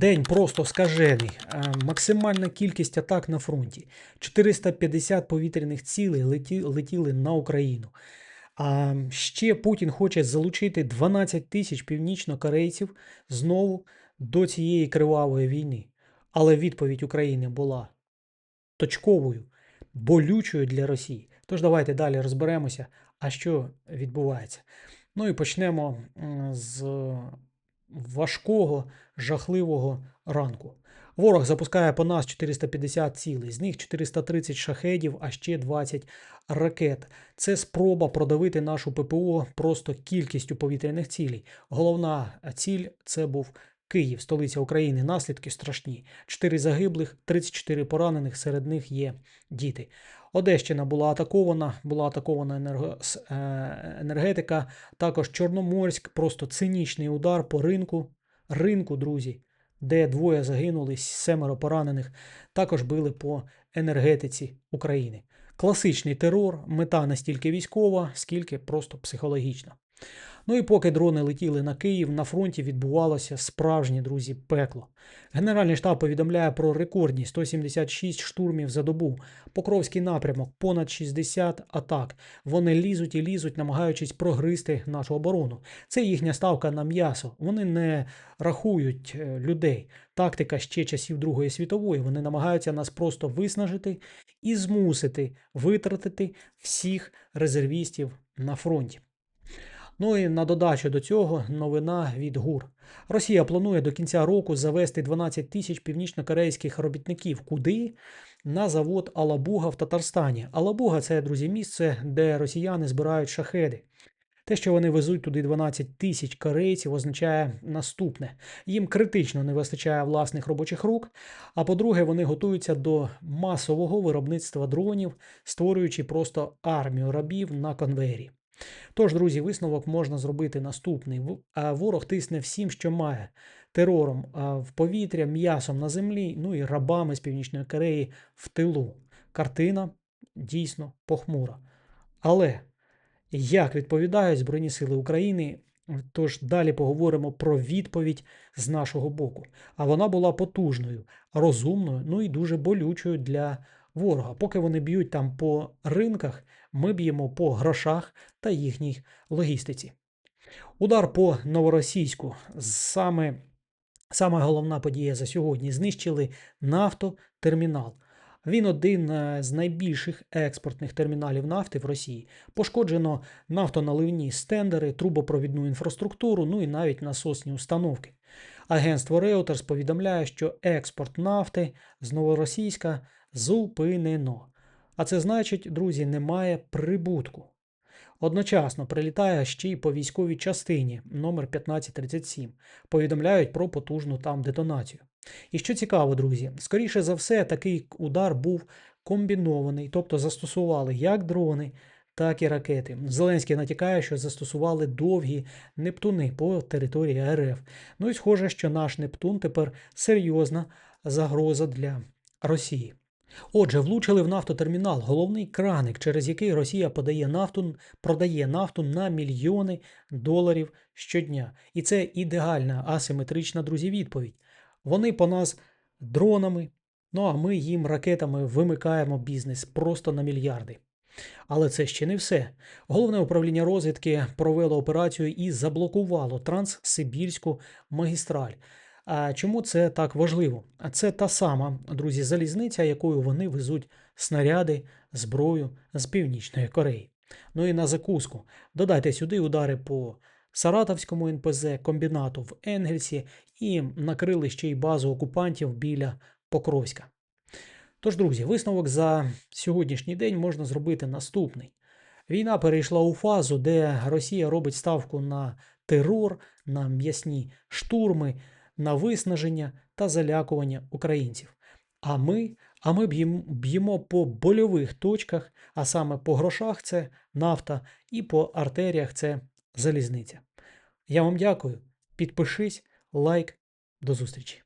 День просто скажений. Е, Максимальна кількість атак на фронті. 450 повітряних цілей леті, летіли на Україну. А ще Путін хоче залучити 12 тисяч північнокорейців знову до цієї кривавої війни. Але відповідь України була точковою, болючою для Росії. Тож давайте далі розберемося, а що відбувається. Ну і почнемо з важкого, жахливого ранку. Ворог запускає по нас 450 цілей, з них 430 шахедів, а ще 20 ракет. Це спроба продавити нашу ППО просто кількістю повітряних цілей. Головна ціль це був Київ, столиця України. Наслідки страшні: 4 загиблих, 34 поранених. Серед них є діти. Одещина була атакована, була атакована енерго, е, енергетика. Також Чорноморськ, просто цинічний удар по ринку. Ринку, друзі, де двоє загинули, семеро поранених. Також били по енергетиці України. Класичний терор, мета не стільки військова, скільки просто психологічна. Ну і поки дрони летіли на Київ, на фронті відбувалося справжнє, друзі, пекло. Генеральний штаб повідомляє про рекордні 176 штурмів за добу. Покровський напрямок, понад 60 атак. Вони лізуть і лізуть, намагаючись прогризти нашу оборону. Це їхня ставка на м'ясо. Вони не рахують е, людей. Тактика ще часів Другої світової. Вони намагаються нас просто виснажити і змусити витратити всіх резервістів на фронті. Ну і на додачу до цього новина від ГУР. Росія планує до кінця року завести 12 тисяч північнокорейських робітників. Куди? На завод Алабуга в Татарстані. Алабуга це, друзі, місце, де росіяни збирають шахеди. Те, що вони везуть туди 12 тисяч корейців, означає наступне: їм критично не вистачає власних робочих рук. А по-друге, вони готуються до масового виробництва дронів, створюючи просто армію рабів на конвейері. Тож, друзі, висновок можна зробити наступний. Ворог тисне всім, що має терором в повітря, м'ясом на землі, ну і рабами з Північної Кореї в тилу. Картина дійсно похмура. Але як відповідають Збройні Сили України? Тож далі поговоримо про відповідь з нашого боку. А вона була потужною, розумною, ну і дуже болючою для ворога. Поки вони б'ють там по ринках, ми б'ємо по грошах та їхній логістиці. Удар по новоросійську. Саме, саме головна подія за сьогодні. Знищили нафтотермінал. Він один е, з найбільших експортних терміналів нафти в Росії. Пошкоджено нафтоналивні стендери, трубопровідну інфраструктуру, ну і навіть насосні установки. Агентство Reuters повідомляє, що експорт нафти з новоросійська зупинено. А це значить, друзі, немає прибутку. Одночасно прилітає ще й по військовій частині номер 1537. Повідомляють про потужну там детонацію. І що цікаво, друзі, скоріше за все, такий удар був комбінований, тобто застосували як дрони, так і ракети. Зеленський натякає, що застосували довгі Нептуни по території РФ. Ну і схоже, що наш Нептун тепер серйозна загроза для Росії. Отже, влучили в нафтотермінал, головний краник, через який Росія подає нафту, продає нафту на мільйони доларів щодня. І це ідеальна асиметрична, друзі, відповідь. Вони по нас дронами, ну а ми їм ракетами вимикаємо бізнес просто на мільярди. Але це ще не все. Головне управління розвідки провело операцію і заблокувало Транссибірську магістраль. А чому це так важливо? А це та сама, друзі, залізниця, якою вони везуть снаряди, зброю з Північної Кореї. Ну і на закуску. Додайте сюди удари по Саратовському НПЗ, комбінату в Енгельсі і накрили ще й базу окупантів біля Покровська. Тож, друзі, висновок за сьогоднішній день можна зробити наступний. Війна перейшла у фазу, де Росія робить ставку на терор, на м'ясні штурми, на виснаження та залякування українців. А ми, а ми б'єм- б'ємо по больових точках, а саме по грошах це нафта, і по артеріях це залізниця. Я вам дякую. Підпишись, лайк, до зустрічі.